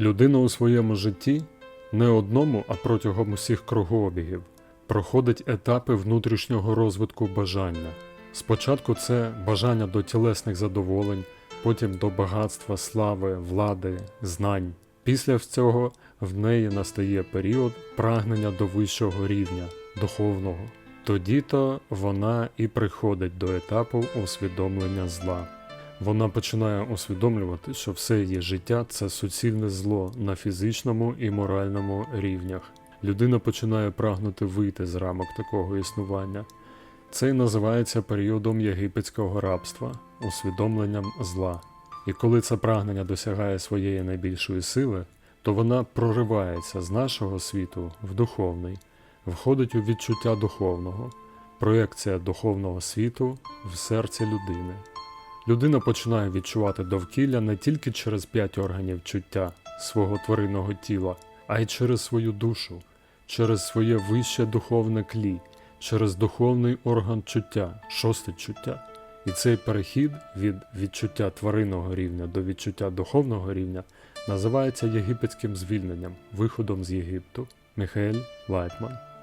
Людина у своєму житті не одному, а протягом усіх кругообігів проходить етапи внутрішнього розвитку бажання. Спочатку це бажання до тілесних задоволень, потім до багатства, слави, влади, знань. Після цього в неї настає період прагнення до вищого рівня, духовного. Тоді то вона і приходить до етапу усвідомлення зла. Вона починає усвідомлювати, що все її життя це суцільне зло на фізичному і моральному рівнях. Людина починає прагнути вийти з рамок такого існування. Це й називається періодом єгипетського рабства, усвідомленням зла. І коли це прагнення досягає своєї найбільшої сили, то вона проривається з нашого світу в духовний, входить у відчуття духовного, проекція духовного світу в серці людини. Людина починає відчувати довкілля не тільки через п'ять органів чуття свого тваринного тіла, а й через свою душу, через своє вище духовне клі, через духовний орган чуття, шосте чуття. І цей перехід від відчуття тваринного рівня до відчуття духовного рівня називається єгипетським звільненням, виходом з Єгипту. Міхаель Лайтман